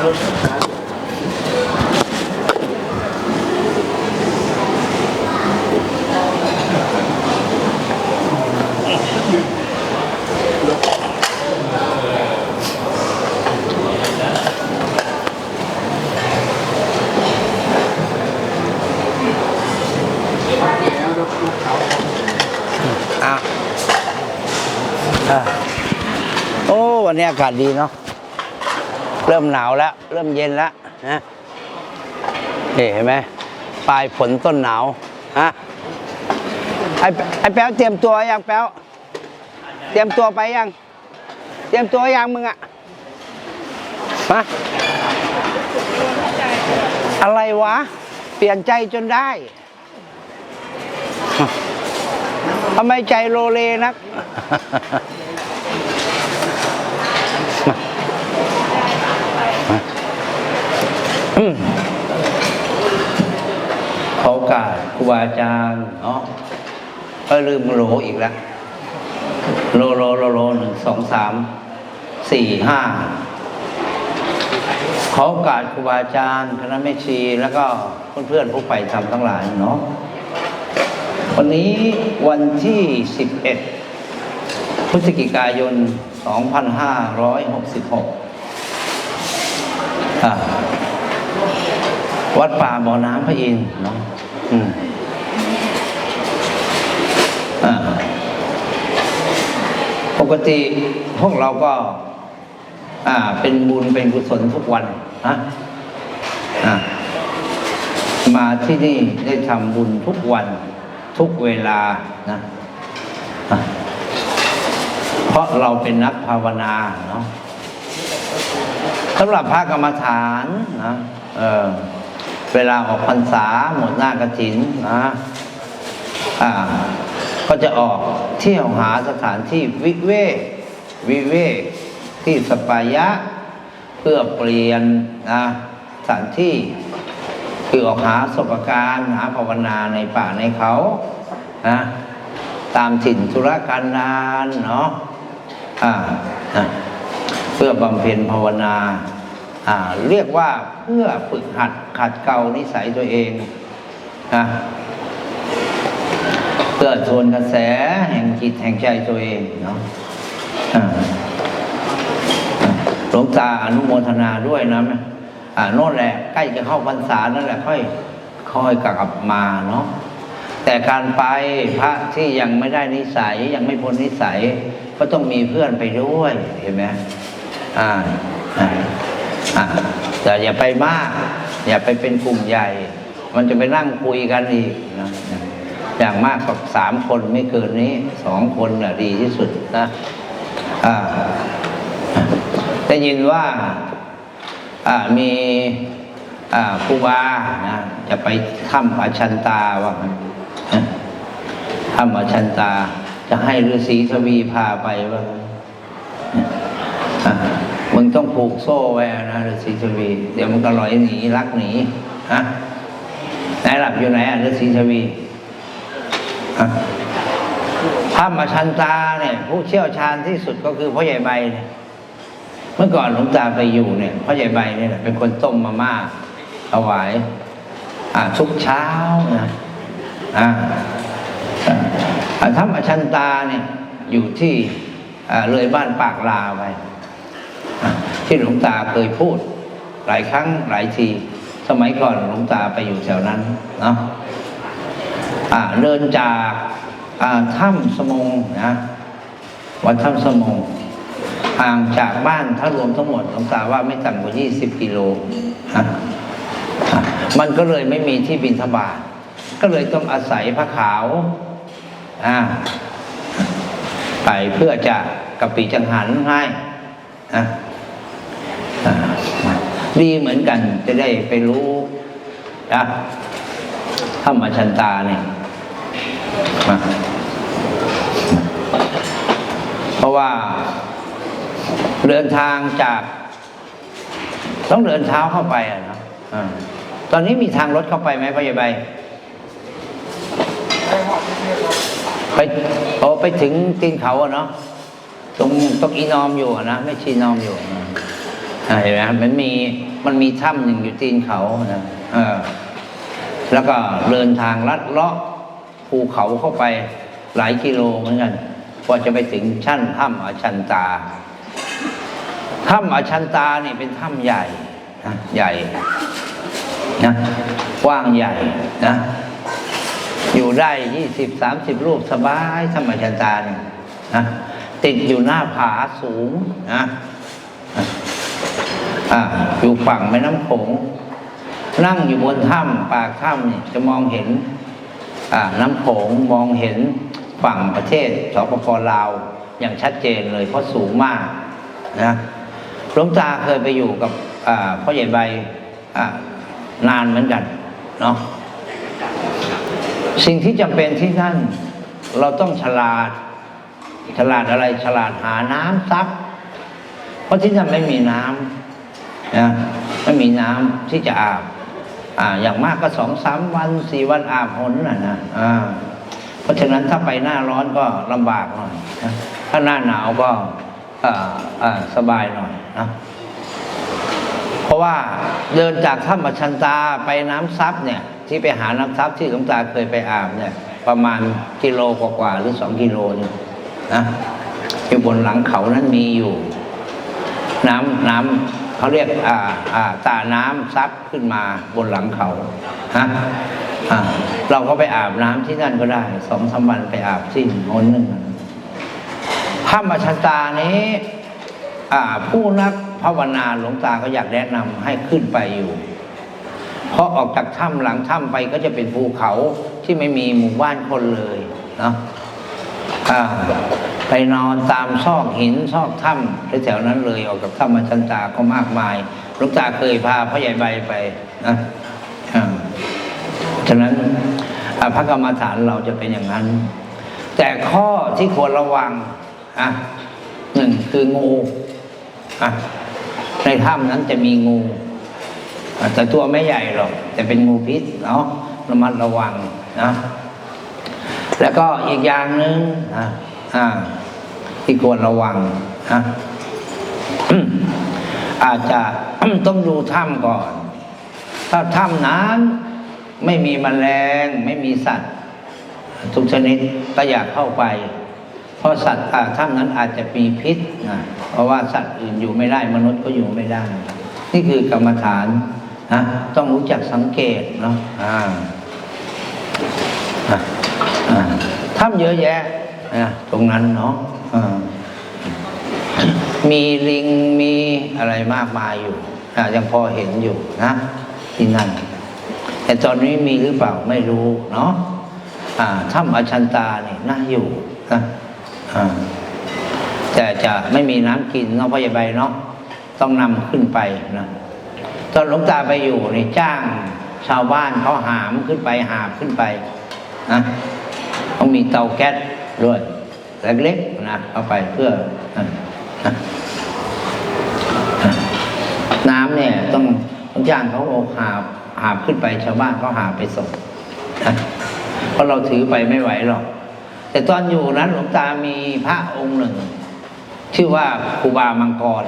อะโอ้ วันนี้อากาศดีเนาะ เริ่มหนาวแล้ว เริ่มเย็นแล้วนะนี่เห็นไหมปลายฝนต้นหนาวฮะไอ้ไอ้แป๊วเตรียมตัวยังแป๊วเตรียมตัวไปยัง เตรียมตัวยังมึงอะฮะอะไรวะ เปลี่ยนใจจนได้ทำไมใจโลเลนัก ขอโอกาสครูบาอาจารย์เนาะก็ลืมโหลอีกแล้วโลโลโลโลหนึ่งสองสามสี่ห้าขอโอกาสครูบาอาจารย์คณะแม่ชี แล้วก็เพื่อนๆผู้ใฝ่ธรรมทั้งหลายเนาะวันนี้วันที่สิบเอ็ดพฤศจิกายนสองพันห้าร้อยหกสิบหกอ่า วัดป่าบ่อน้ำพระอินทร์เนาะอืมอ่าปกติพวกเราก็ อ่า เป็นบุญเป็นกุศลทุกวันนะอ่ามาที่นี่ได้ทำบุญทุกวันทุกเวลานะอะเพราะเราเป็นนักภาวนาเนาะสำหรับพระกรรมฐานนะเออ เวลาออกพรรษาหมดหน้ากระถินนะอ่าก็จะออกเที่ยวหาสถานที่วิเวกวิเวกที่สปายะ เพื่อเปลี่ยนนะสถานที่คือออกหาสบการหาภาวนาในป่าในเขานะตามถิ่นธุรกันดารเนาะอ่านะเพื่อบำเพ็ญภาวนาอ่าเรียกว่าเพื่อฝึกหัด ขัดเกลานิสัยตัวเองนะเพื่อทวนกระแสแห่งจิตแห่งใจตัวเองเนาะอ่าหลวงตาอนุโมทนาด้วยนะอ่าโน่นแหละใกล้จะเข้าพรรษานั่นแหละค่อยค่อยกลับมาเนาะแต่การไปพระที่ยังไม่ได้นิสัยยังไม่พ้นนิสัย ก็ต้องมีเพื่อนไปด้วยเห็นไหมอ่าอ่าอะแต่อย่าไปมาก อย่าไปเป็นกลุ่มใหญ่ มันจะไปนั่งคุยกันอีกนะอย่างมากกับสามคนไม่เกินนี้สองคนน่ะดีที่สุดนะได้ยินว่าอ่ามีอ่าครูบานะจะไปถ้ำอาชันตาว่างั้นนะถ้ำอาชันตาจะให้ฤาษีทวีพาไปว่างั้นอะ ต้องผูกโซ่ไว้นะฤาษีชวี เดี๋ยวมันก็ลอยหนีลักหนีฮะไหนหลับอยู่ไหนอะฤาษีชวีถ้ำมาชันตาเนี่ย ผู้เชี่ยวชาญที่สุดก็คือพ่อใหญ่ใบเนี่ยเมื่อก่อนหลวงตาไปอยู่เนี่ยพ่อใหญ่ใบเนี่ยเป็นคนต้มมาม่าถวายอ่าทุกเช้านะอ่าอ่าถ้ำอชันตาเนี่ยอยู่ที่เลยบ้านปากลาไป ที่หลวงตาเคยพูด หลายครั้งหลายที สมัยก่อนหลวงตาไปอยู่แถวนั้นเนาะอ่าเดินจากถ้ำสมงนะวัดถ้ำสมงห่างจากบ้านถ้ารวมทั้งหมดหลวงตาว่าไม่ต่ำกว่า 20 กิโลนะมันก็เลยไม่มีที่บินทบาทก็เลยต้องอาศัยพระขาวอ่าไปเพื่อจะกะปิจังหันให้นะอ่า ดีเหมือนกันจะได้ไปรู้นะธรรมชันตาเนี่ยเพราะว่าเดินทางจาก ต้องเดินเท้าเข้าไปอะนะตอนนี้มีทางรถเข้าไปไหมพ่อใหญ่ใบไปพอไปถึงตีนเขาอะเนาะตรงตรงอีนอมอยู่อะนะไม่ชีนอมอยู่ อ่าเห็นไหมมันมีมันมีถ้ำหนึ่งอยู่ตีนเขานะเออแล้วก็เดินทางลัดเลาะภูเขาเข้าไปหลายกิโลเหมือนกันกว่าจะไปถึงชั้นถ้ำอาชันตาถ้ำอาชันตานี่เป็นถ้ำใหญ่นะใหญ่นะกว้างใหญ่นะอยู่ได้ยี่สิบสามสิบรูปสบายถ้ำอชันตาเนี่ยนะติดอยู่หน้าผาสูงนะ อ่าอยู่ฝั่งแม่น้ำโขงนั่งอยู่บนถ้ำปากถ้ำนี่จะมองเห็นอ่าน้ำโขงมองเห็นฝั่งประเทศสปปลาวอย่างชัดเจนเลยเพราะสูงมากนะหลวงตาเคยไปอยู่กับอ่าพ่อใหญ่ใบอ่านานเหมือนกันเนาะสิ่งที่จำเป็นที่นั่นเราต้องฉลาด ฉลาดอะไรฉลาดหาน้ำซับเพราะที่นั่นไม่มีน้ำ นะไม่มีน้ำที่จะอาบ อ่า อย่างมากก็สองสามวันสี่วันอาบหนน่ะนะอ่าเพราะฉะนั้นถ้าไปหน้าร้อนก็ลำบากหน่อยนะถ้าหน้าหนาวก็อ่อ่สบายหน่อยนะเพราะว่าเดินจากถ้ำบัชันตาไปน้ำซับเนี่ย ที่ไปหาน้ำซับที่หลวงตาเคยไปอาบเนี่ย ประมาณกิโลกว่าๆหรือสองกิโลเนี่ยนะอยู่บนหลังเขานั้นมีอยู่ น้ำน้ำ เขาเรียกอ่าอ่าตาน้ำซับขึ้นมาบนหลังเขาฮะเราก็ไปอาบน้ำที่นั่นก็ได้สองสามวันไปอาบที่โน้นหนึ่งถ้ำบัชันตานี้ผู้นักภาวนาหลวงตาก็อยากแนะนำให้ขึ้นไปอยู่เพราะออกจากถ้ำหลังถ้ำไปก็จะเป็นภูเขาที่ไม่มีหมู่บ้านคนเลยเนาะอา ไปนอนตามซอกหินซอกถ้ำแถวๆนั้นเลยออกจากถ้ำมาชันตาก็มากมายลวงตาเคยพาพ่อใหญ่ใบไปนะฉะนั้นพระกรรมฐานเราจะเป็นอย่างนั้น แต่ข้อที่ควรระวังอะหนึ่งคืองูอะในถ้ำนั้นจะมีงูแต่ตัวไม่ใหญ่หรอกแต่เป็นงูพิษเนาะระมัดระวังนะแล้วก็อีกอย่างหนึ่งอะอ่า ที่ควรระวังนะอาจจะต้องดูถ้ำก่อน ถ้าถ้ำนั้นไม่มีแมลง ไม่มีสัตว์ ทุกชนิดก็อยากเข้าไป เพราะสัตว์ถ้ำนั้นอาจจะมีพิษนะเพราะว่าสัตว์อื่นอยู่ไม่ได้มนุษย์ก็อยู่ไม่ได้ นี่คือกรรมฐานนะต้องรู้จักสังเกตเนาะอ่าถ้ำเยอะแยะนะตรงนั้นเนาะ มีลิงมีอะไรมากมายอยู่อะยังพอเห็นอยู่นะที่นั่น แต่ตอนนี้มีหรือเปล่าไม่รู้เนาะถ้ำอาชันตาเนี่ยน่าอยู่นะแต่จะไม่มีน้ำกินเนาะพ่อใหญ่ใบเนาะต้องนำขึ้นไปนะตอนหลวงตาไปอยู่นี่จ้างชาวบ้านเขาหามขึ้นไปหาบขึ้นไปนะต้องมีเตาแก๊สด้วยเล็กๆนะเอาไปเพื่อ น้ำเนี่ยต้องต้องจ้างเขาเอาหาบหาบขึ้นไปชาวบ้านเขาหาบไปส่งเพราะเราถือไปไม่ไหวหรอก แต่ตอนอยู่นั้นหลวงตามีพระองค์หนึ่ง ชื่อว่าครูบามังกร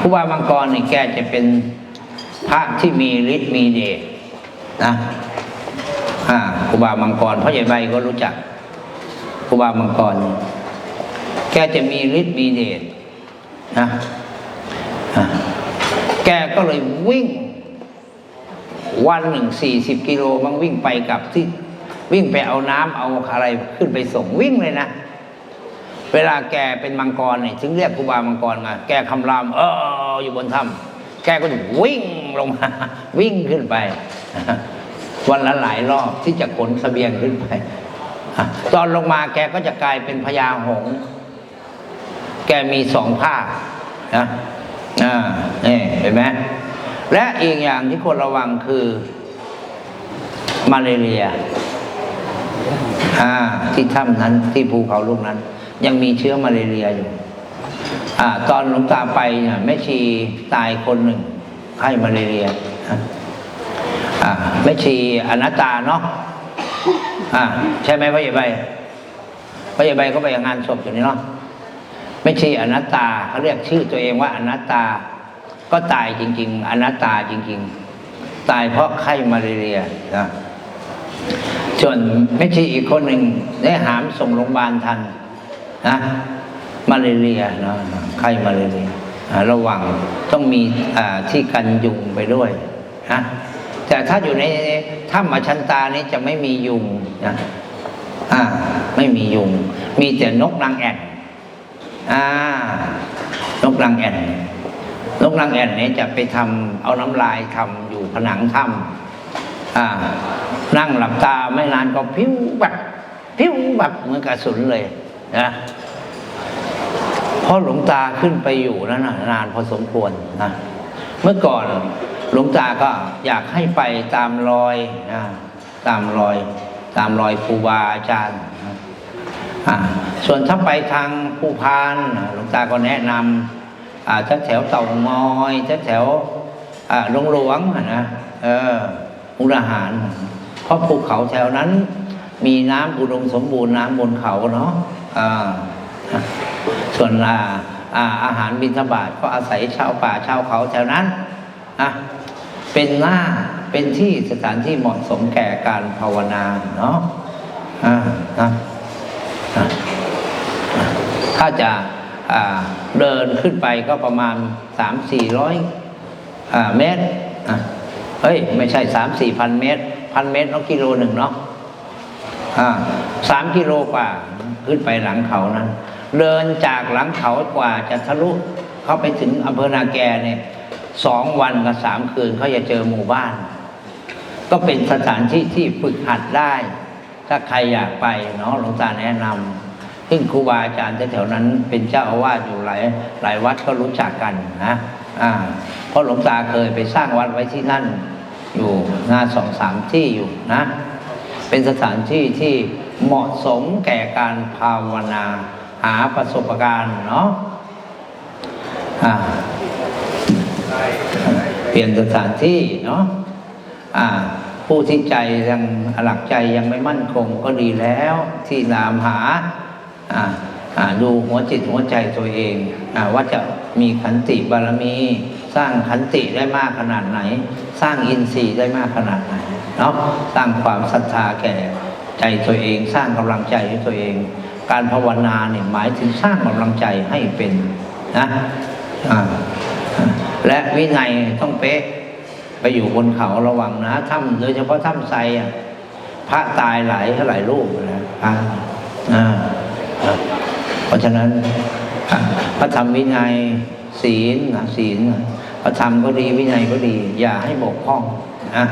ครูบามังกรนี่แกจะเป็นพระที่มีฤทธิ์มีเดชนะครูบามังกรพ่อใหญ่ใบก็รู้จักครูบามังกร แกจะมีฤทธิ์มีเดชนะแกก็เลยวิ่ง วันหนึ่งสี่สิบกิโลบางวิ่งไปกลับที่วิ่งไปเอาน้ำเอาอะไรขึ้นไปส่งวิ่งเลยนะ เวลาแกเป็นมังกรเนี่ยถึงเรียกครูบามังกรมา แกคำรามเอออยู่บนถ้ำแกก็จะวิ่งลงมา วิ่งขึ้นไป วันละหลายรอบที่จะขนเสบียงขึ้นไป ตอนลงมาแกก็จะกลายเป็นพญาหงส์ แกมีสองภาคนะอ่านี่เห็นไหมและอีกอย่างที่ควรระวังคือมาเลเรียอ่าที่ถ้ำนั้นที่ภูเขาลูกนั้น ยังมีเชื้อมาเลเรียอยู่อ่าตอนหลวงตาไปเนี่ยแม่ชีตายคนหนึ่งไข้มาเลเรียอ่าแม่ชีอนัตตาเนาะอ่าใช่ไหมพ่อใหญ่ใบพ่อใหญ่ใบก็ไปงานศพอยู่นี่เนาะ แม่ใชีอนัตตาเขาเรียกชื่อตัวเองว่าอนัตตา ก็ตายจริง ๆ อนัตตาจริง ๆ ตายเพราะไข้มาเรียนะส่วนไม่ใชีอีกคนหนึ่งได้หามส่งโรงพยาบาลทันนะมาเรียเนาะไข้มาเรียระวังต้องมีที่กันยุงไปด้วยนะแต่ถ้าอยู่ในถ้ำอชันตานี้จะไม่มียุงนะอ่าไม่มียุง มีแต่นกนางแอ่น อ่านกนางแอ่นนกนางแอ่นเนี่ยจะไปทำเอาน้ำลายทำอยู่ผนังถ้ำอ่า นั่งหลับตาไม่นานก็พิ้วแบบพิ้วแบบเหมือนกระสุนเลยนะเพราะหลวงตาขึ้นไปอยู่นั้นนานพอสมควรนะเมื่อก่อนหลวงตาก็อยากให้ไปตามรอยนะตามรอย ตามรอยครูบาอาจารย์นะอ่า ส่วนถ้าไปทางภูพานหลวงตาก็แนะนำอ่าแถวเต่างอยแถวหลวงหลวงนะเออมุกดาหาร เพราะภูเขาแถวนั้น มีน้ำอุดมสมบูรณ์น้ำบนเขาเนาะส่วนอาอาอาหารบิณฑบาตก็อาศัยชาวป่าชาวเขาแถวนั้นอะเป็นหน้าเป็นที่สถานที่เหมาะสมแก่การภาวนาเนาะอ่านะะ ถ้าจะาเดินขึ้นไปก็ประมาณสามสี่ร้อยเมตรเฮ้ย ไม่ใช่สามสี่พันเมตรพันเมตรเนาะกิโลหนึ่งเนาะสามกิโลกว่าขึ้นไปหลังเขานั้น เดินจากหลังเขากว่าจะทะลุเข้าไปถึงอำเภอนาแกเนี่ยสองวันกับสามคืนเขาจะเจอหมู่บ้าน ก็เป็นสถานที่ที่ฝึกหัดได้ ถ้าใครอยากไปเนาะหลวงตาแนะนำ ซึ่งครูบาอาจารย์แถวๆนั้น เป็นเจ้าอาวาสอยู่หลายหลายวัดก็รู้จักกันนะอ่าเพราะหลวงตาเคยไปสร้างวัดไว้ที่นั่น อยู่งานสองสามที่อยู่นะ เป็นสถานที่ที่เหมาะสมแก่การภาวนาหาประสบการณ์เนาะอ่าเปลี่ยนสถานที่เนาะอ่าผู้ที่ใจยังหลักใจยังไม่มั่นคงก็ดีแล้ว ที่นามหาอ่าอ่า ดูหัวจิตหัวใจตัวเองอว่าจะมีขันติบารมี สร้างขันติได้มากขนาดไหน สร้างอินทรีย์ได้มากขนาดไหนเนาะสร้างความศรัทธาแก่ใจตัวเอง สร้างกำลังใจให้ตัวเอง การภาวนาเนี่ยหมายถึงสร้างกำลังใจให้เป็นนะและวินัยต้องเป๊ะไปอยู่บนเขาระวังนะถ้ำโดยเฉพาะถ้ำไซอะพระตายหลายหลายรูปนะพระอ่าอ่า เพราะฉะนั้นพระธรรมวินัยศีลนะศีลพระธรรมก็ดีวินัยก็ดี อย่าให้บกพร่องนะ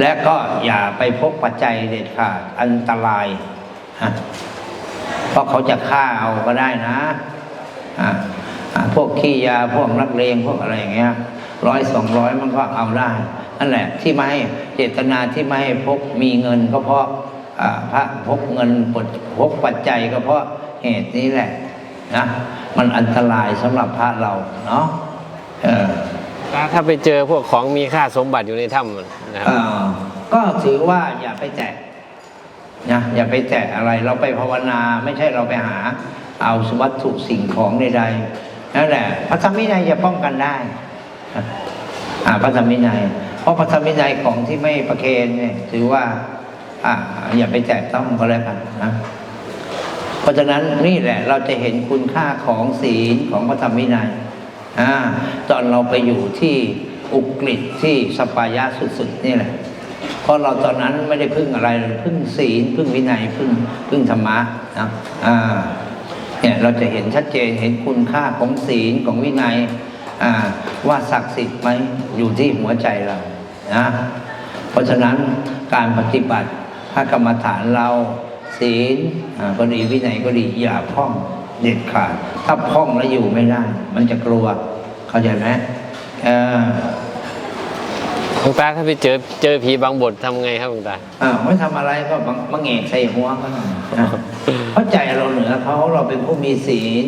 และก็อย่าไปพกปัจจัยเด็ดขาดอันตรายเพราะเขาจะฆ่าเอาก็ได้นะพวกขี้ยาพวกนักเลงพวกอะไรอย่างเงี้ยร้อยสองร้อยมันก็เอาได้นั่นแหละที่ไม่ให้เจตนาที่ไม่ให้พกมีเงินก็เพราะ พระพกเงินปดพกปัจจัยก็เพราะเหตุนี้แหละนะมันอันตรายสำหรับพระเราเนาะเออถ้าไปเจอพวกของมีค่าสมบัติอยู่ในถ้ำนะคเอ่รับอก็ถือว่าอย่าไปแตะนะอย่าไปแตะอะไรเราไปภาวนาไม่ใช่เราไปหา เอาวัตถุสิ่งของใดๆนั่นแหละพระธรรมวินัยจะป้องกันได้อ่าพระธรรมวินัยเพราะพระธรรมวินัยของที่ไม่ประเคนเนี่ยถือว่า อ่าอย่าไปแตะต้องก็แล้วกันนะเพราะฉะนั้นนี่แหละเราจะเห็นคุณค่าของศีลของพระธรรมวินัยอ่าตอนเราไปอยู่ที่อุกฤษที่สปายะสุดๆนี่แหละเพราะเราตอนนั้นไม่ได้พึ่งอะไรเลยพึ่งศีลพึ่งวินัยพึ่งพึ่งธรรมะนะอ่าเนี่ยเราจะเห็นชัดเจนเห็นคุณค่าของศีลของวินัยอ่าว่าศักดิ์สิทธิ์ไหมอยู่ที่หัวใจเรานะเพราะฉะนั้นการปฏิบัติ พระกรรมฐานเราศีลอ่าก็ดีวินัยก็ดีอย่าพร่องเด็ดขาด ถ้าพร่องแล้วอยู่ไม่ได้ มันจะกลัว เข้าใจไหมเออหลวงตาถ้าไปเจอเจอผีบางบททำไงครับหลวงตาอ่าไม่ทำอะไรก็บังบังเงกใส่หัวเขาหน่อยนะเพราะใจเราเหนือเขาเราเป็นผู้มีศีล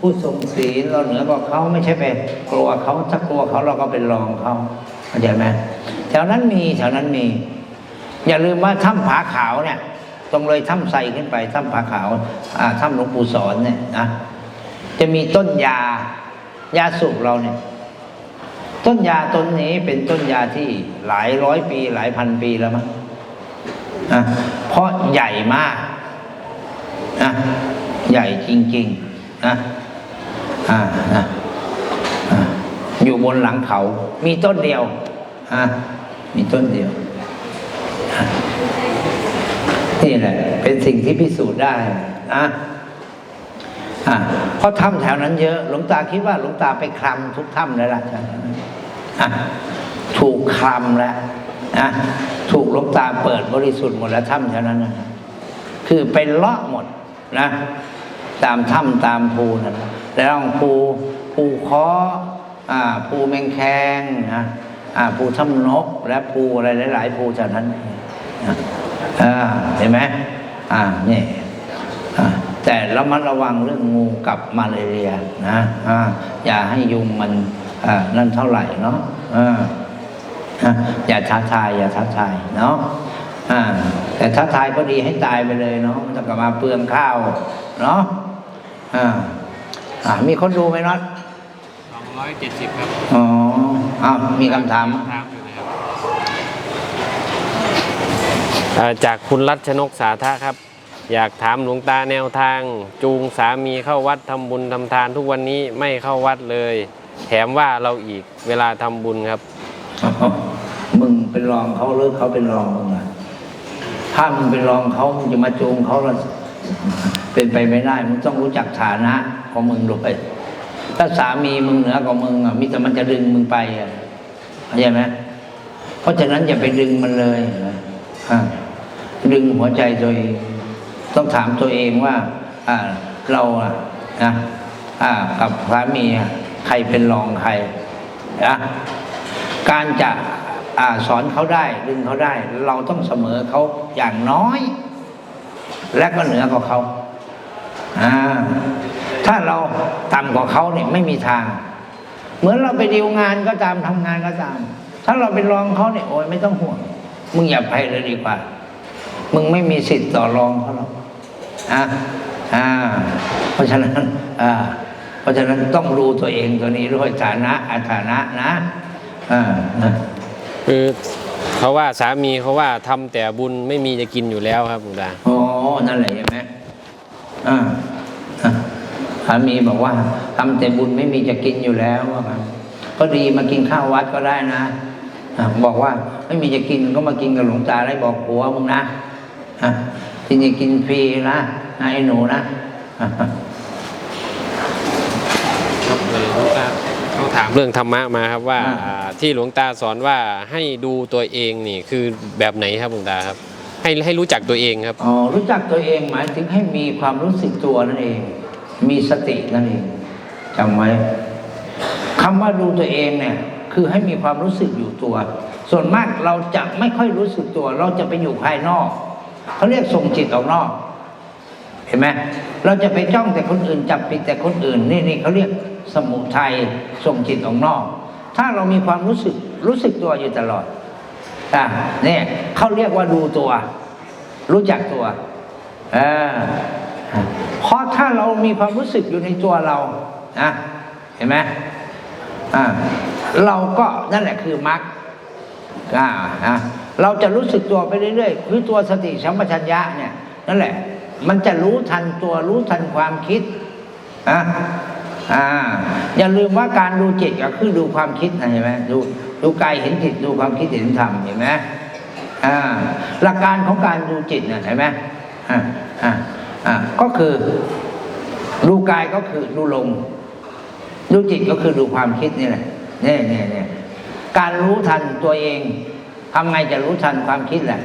ผู้ทรงศีลเราเหนือกว่าเขาไม่ใช่ไปกลัวเขาถ้ากลัวเขาเราก็เป็นรองเขาเข้าใจไหมแถวนั้นมีแถวนั้นมี อย่าลืมว่าถ้ำผาขาวเนี่ยตรงเลยถ้ำไทรขึ้นไปถ้ำผาขาวถ้ำหลวงปู่สอนเนี่ยนะจะมีต้นยายาสูบเราเนี่ย ต้นยาต้นนี้เป็นต้นยาที่หลายร้อยปี หลายพันปีแล้วมั้งอะเพราะใหญ่มากอะใหญ่จริงๆนะอ่านะอะอยู่บนหลังเขา มีต้นเดียวอะมีต้นเดียว นี่แหละ เป็นสิ่งที่พิสูจน์ได้อะอะเพราะถ้ำแถวนั้นเยอะ หลวงตาคิดว่าหลวงตาไปคลำทุกถ้ำเลยล่ะอะถูกคลำแล้วนะถูกหลวงตาเปิดบริสุทธิ์หมดแล้วถ้ำแถวนั้นนะคือไปเลาะหมดนะ ตามถ้ำตามภูนะแล้วภูภูคออ่าภูแมงแคงนะอ่าภูถ้ำนก และภูอะไรหลาย ๆ ภูแถวนั้นนะ อ่าเห็นไหมอ่านี่อ่าแต่ระมัดระวังเรื่องงูกับมาเลเรียนะอ่าอย่าให้ยุงมันอ่านั่นเท่าไหร่เนาะอ่าอ่าอย่าท้าทาย อย่าท้าทายเนาะอ่าแต่ท้าทายก็ดีให้ตายไปเลยเนาะมันจะกลับมาเปลืองข้าวเนาะอ่าอ่ามีคนดูไหมน็อตสองร้อยเจ็ดสิบครับอ๋ออ้าวมีคำถาม ถามอยู่นะครับเอ่อ จากคุณรัชนกสาธาครับ อยากถามหลวงตาแนวทาง จูงสามีเข้าวัดทำบุญทำทานทุกวันนี้ไม่เข้าวัดเลย แถมว่าเราอีกเวลาทำบุญครับ มึงเป็นรองเขาหรือเขาเป็นรองมึงอะถ้ามึงเป็นรองเขามึงจะมาจูงเขาล้วเป็นไปไม่ได้มึงต้องรู้จักฐานะของมึงด้วยถ้าสามีมึงเหนือกว่ามึงอะมิแต่มันจะดึงมึงไปอะเข้าใจไหมเพราะฉะนั้นอย่าไปดึงมันเลยอะ ดึงหัวใจตัวเอง ต้องถามตัวเองว่าอ่าเราอะนะอ่ากับสามีใครเป็นรองใครนะการจะอาสอนเขาได้ดึงเขาได้ เราต้องเสมอเขาอย่างน้อย และก็เหนือกว่าเขาอ่าถ้าเราต่ำกว่าเขาเนี่ยไม่มีทาง เหมือนเราไปดีลงานก็ตามทำงานก็ตาม ถ้าเราเป็นรองเขาเนี่ยโอ้ยไม่ต้องห่วง มึงอย่าไปเลยดีกว่า มึงไม่มีสิทธิ์ต่อรองเขาหรอกอ่าอ่า เพราะฉะนั้นอ่าเพราะฉะนั้นต้องรู้ตัวเองตัวนี้ด้วยฐานะอาฐานะนะอ่านะคือเขาว่าสามีเขาว่าทำแต่บุญไม่มีจะกินอยู่แล้วครับหลวงตาอ๋อนั่นแหละใช่ไหมอ่าอ่าสามีบอกว่าทำแต่บุญไม่มีจะกินอยู่แล้วว่างั้นก็ดีมากินข้าววัดก็ได้นะอ่าบอกว่าไม่มีจะกินก็มากินกับหลวงตาได้บอกผัวมึงนะ อะที่นี่กินฟรีนะนะไอ้หนูนะอะครับหลวงตาเขาถามเรื่องธรรมะมาครับว่าอ่าอ่าที่หลวงตาสอนว่าให้ดูตัวเองนี่คือแบบไหนครับหลวงตาครับ ให้ให้รู้จักตัวเองครับอ๋อรู้จักตัวเองหมายถึงให้มีความรู้สึกตัวนั่นเอง มีสตินั่นเองจำไว้คำว่าดูตัวเองเนี่ยคือให้มีความรู้สึกอยู่ตัว ส่วนมากเราจะไม่ค่อยรู้สึกตัว เราจะไปอยู่ภายนอก เขาเรียกส่งจิตออกนอก เห็นไหมเราจะไปจ้องแต่คนอื่นจับผิดแต่คนอื่นนี่นี่เขาเรียกสมุทัยส่งจิตออกนอก ถ้าเรามีความรู้สึกรู้สึกตัวอยู่ตลอดอะเนี่ยเขาเรียกว่าดูตัว รู้จักตัวเออเพราะถ้าเรามีความรู้สึกอยู่ในตัวเรานะเห็นไหมอ่าเราก็นั่นแหละคือมรรคอ่าอะ เราจะรู้สึกตัวไปเรื่อยๆคือตัวสติสัมปชัญญะเนี่ยนั่นแหละ มันจะรู้ทันตัวรู้ทันความคิดอะอ่าอย่าลืมว่าการดูจิตก็คือดูความคิดนะเห็นไหมดูดูกายเห็นจิตดูความคิดเห็นธรรมเห็นไหมอ่าหลักการของการดูจิตเนี่ยเห็นไหมอ่าอ่าอ่าก็คือดูกายก็คือดูลมดูจิตก็คือดูความคิดนี่แหละเนี่ยเนี่ยเนี่ยการรู้ทันตัวเอง ทำไงจะรู้ทันความคิดแหละ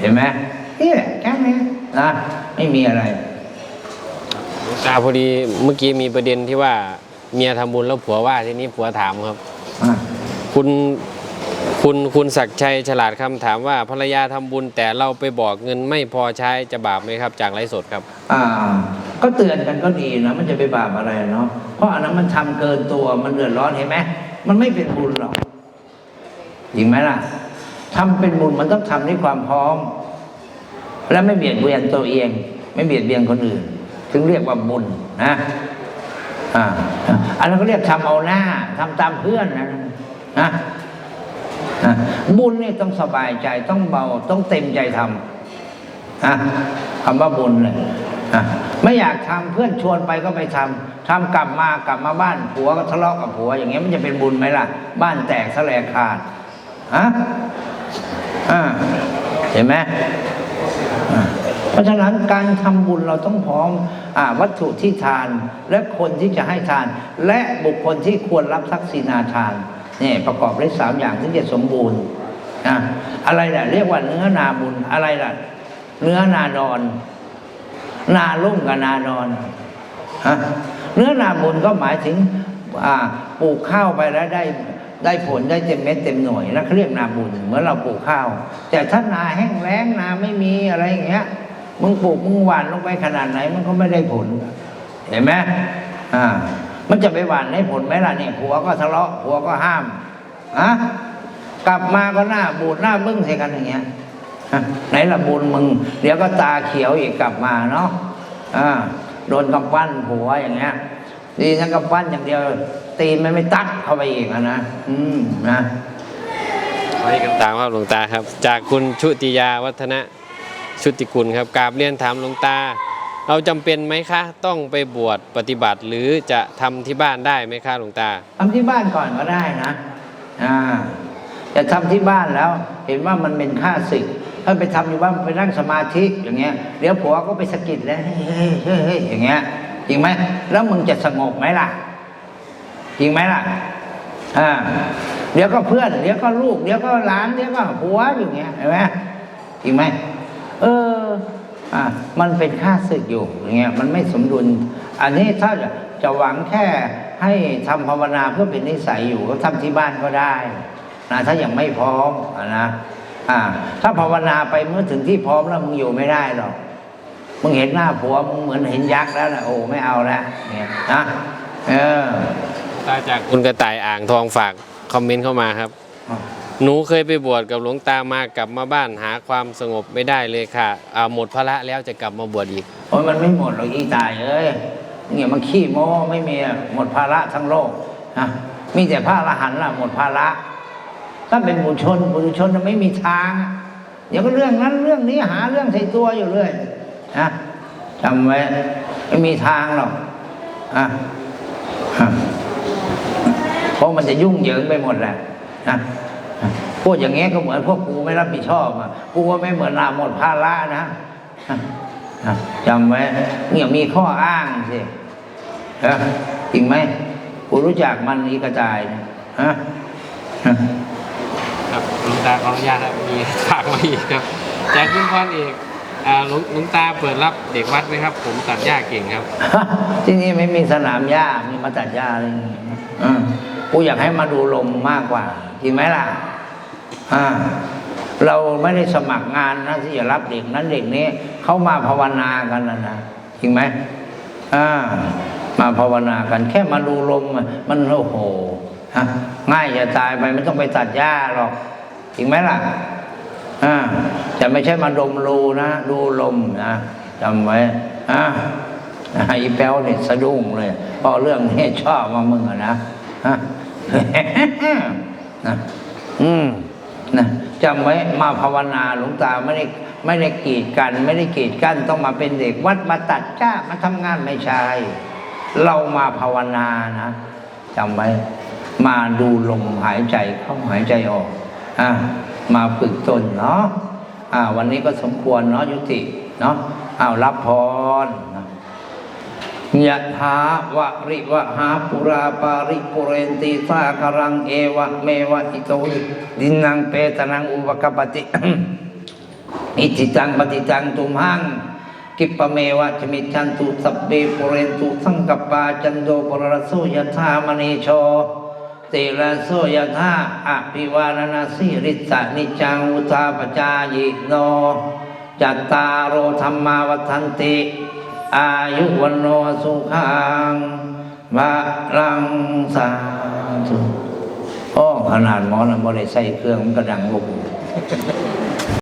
เห็นไหมนี่แหละแค่นี้นะไม่มีอะไรหลวงตาพอดีเมื่อกี้มีประเด็นที่ว่าเมียทำบุญแล้วผัวว่าทีนี้ผัวถามครับอ่าคุณคุณคุณศักดิ์ชัยฉลาดคำถามว่าภรรยาทำบุญแต่เราไปบอกเงินไม่พอใช้จะบาปไหมครับ จากไลฟ์สดครับ อ่า ก็เตือนกันก็ดีนะมันจะไปบาปอะไรเนาะเพราะอันนั้นมันทำเกินตัวมันเดือดร้อนเห็นไหมมันไม่เป็นบุญหรอกจริงไหมล่ะ ทำเป็นบุญมันต้องทำด้วยความพร้อม และไม่เบียดเบียนตัวเอง ไม่เบียดเบียนคนอื่น ถึงเรียกว่าบุญนะอ่าอันนั้นก็เรียกทำเอาหน้าทำตามเพื่อนนะนะบุญนี่ต้องสบายใจต้องเบาต้องเต็มใจทำนะคำว่าบุญเลยอะไม่อยากทำเพื่อนชวนไปก็ไปทำทำกลับมากลับมาบ้านผัวก็ทะเลาะกับผัว อย่างเงี้ยมันจะเป็นบุญไหมล่ะ บ้านแตกแสลกขาดอะ เห็นไหมเพราะฉะนั้นการทำบุญเราต้องพร้อมอวัตถุที่ทานและคนที่จะให้ทาน และบุคคลที่ควรรับทักษิณาทานนี่ประกอบด้วยสามอย่างที่จะสมบูรณ์นะอะไรล่ะ เรียกว่าเนื้อนาบุญอะไรล่ะ เนื้อนาดอน นาลุ่มกับนาดอนเนื้อนาบุญก็หมายถึงปลูกข้าวไปแล้วได้ ได้ผลได้เต็มเม็ดเต็มหน่วยแล้วเรียกนาบุญเหมือนเราปลูกข้าว แต่ถ้านาแห้งแล้งนาไม่มีอะไรอย่างเงี้ยมึงปลูกมึงหว่านลงไปขนาดไหนมันก็ไม่ได้ผล เห็นไหมอ่า มันจะไปหว่านให้ผลไหมล่ะเนี่ยผัวก็ทะเลาะผัวก็ห้ามอะกลับมาก็หน้าบูดหน้าบึ้งใส่กันอย่างเงี้ยไหนละบุญมึง เดี๋ยวก็ตาเขียวอีกกลับมาเนาะอ่าโดนกำปั้นผัวอย่างเงี้ยดีทั้งกำปั้นอย่างเดียว ตีนมันไม่ตัดเข้าไปอีกนะ อืมนะไว้คำถามครับหลวงตาครับ จากคุณชุติยาวัฒนะชุติกุลครับกราบเรียนถามหลวงตา เราจำเป็นไหมคะ ต้องไปบวชปฏิบัติหรือจะทำที่บ้านได้ไหมคะหลวงตา ทำที่บ้านก่อนก็ได้นะ อ่าจะทำที่บ้านแล้ว เห็นว่ามันเป็นค่าศึกถ้าไปทำอยู่บ้านไปนั่งสมาธิอย่างเงี้ยเดี๋ยวผัวก็ไปสะกิดแล้วเฮ้ยเฮ้ยเฮ้ยอย่างเงี้ยจริงไหมแล้วมึงจะสงบไหมล่ะ จริงไหมล่ะอ่าเดี๋ยวก็เพื่อน เดี๋ยวก็ลูก เดี๋ยวก็หลาน เดี๋ยวก็ผัวอย่างเงี้ยเห็นไหมจริงไหมเอออ่ามันเป็นค่าศึกอยู่อย่างเงี้ยมันไม่สมดุล อันนี้ถ้าจะจะหวังแค่ให้ทำภาวนาเพื่อเป็นนิสัยอยู่ก็ทำที่บ้านก็ได้นะถ้ายังไม่พร้อมอะนะอ่า ถ้าภาวนาไปเมื่อถึงที่พร้อมแล้วมึงอยู่ไม่ได้หรอกมึงเห็นหน้าผัวมึงเหมือนเห็นยักษ์แล้วนะโอ้ไม่เอาแล้วเนี่ยนะเออ ตาจากคุณกระต่ายอ่างทองฝากคอมเมนต์เข้ามาครับ หนูเคยไปบวชกับหลวงตามากลับมาบ้านหาความสงบไม่ได้เลยค่ะอ่าหมดภาระแล้วจะกลับมาบวชอีก โอ้ยมันไม่หมดหรอกอีตายเอ้ยเนี่ยมันขี้โม้ไม่มีอะหมดภาระทั้งโลกนะมีแต่พระอรหันต์ล่ะหมดภาระถ้าเป็นบุญชนบุญชนจะไม่มีทางอะเดี๋ยวก็เรื่องนั้นเรื่องนี้หาเรื่องใส่ตัวอยู่เรื่อยนะจำไว้ไม่มีทางหรอกอะอะ เพราะมันจะยุ่งเหยิงไปหมดแหละนะพูดอย่างเงี้ยก็เหมือนพวกกูไม่รับผิดชอบอะกูว่าไม่เหมือนลาหมดภาระนะอะจำไว้เนี่ยมีข้ออ้างสิฮะจริงไหมกูรู้จักมันอีกระจายนะฮะฮะครับหลวงตาขออนุญาตครับมีฝากมาอีกครับจากคุณพรเอกอ่าหลวงหลวงตาเปิดรับเด็กวัดไหมครับ ผมตัดหญ้าเก่งครับ ที่นี่ไม่มีสนามหญ้ามีมาตัดหญ้าอะไรอย่างเงี้ยอ่า กูอยากให้มาดูลมมากกว่าจริงไหมล่ะอ่าเราไม่ได้สมัครงานนะที่จะรับเด็กนั้นเด็กนี้เขามาภาวนากันนะนะจริงไหมอ่ามาภาวนากัน แค่มาดูลมมันโอ้โหฮะง่ายจะตายไปไม่ต้องไปตัดหญ้าหรอกจริงไหมล่ะอ่าจะไม่ใช่มาดมรูนะดูลมนะจำไว้อ่าไอีแป้วเนี่ยสะดุ้งเลยเพราะเรื่องนี้ชอบมามึงอะนะฮะ นะอืมนะจำไว้มาภาวนาหลวงตาไม่ได้ไม่ได้กีดกัน ไม่ได้กีดกั้นต้องมาเป็นเด็กวัดมาตัดจ้ามาทำงานไม่ใช่เรามาภาวนานะจำไว้ มาดูลมหายใจเข้าหายใจออกอะมาฝึกตนเนาะอ่าวันนี้ก็สมควรเนาะยุติเนาะอ้าวรับพรนะ ยะถาวะริวะหาปุราปาริปุเรนติสาคารังเอวะเมวะอิโตหิดินังเปตนังอุปกปปติ อิจิตังปฏิตังตุมหังกิปเมวะจมิจันตุสัพเบปุเรนตุสังกปาจันโดปรโสยะธามณีโชติระโสยะธาอภิวาลนาสิริสานิจังอุทาปจายโนจัตตารโธรรมาวัฏันติ อายุวันโนสุขังมาลังสาธุอ้ขนาดหมอนะบ่ได้ใส่เครื่องมันก็ดังบุก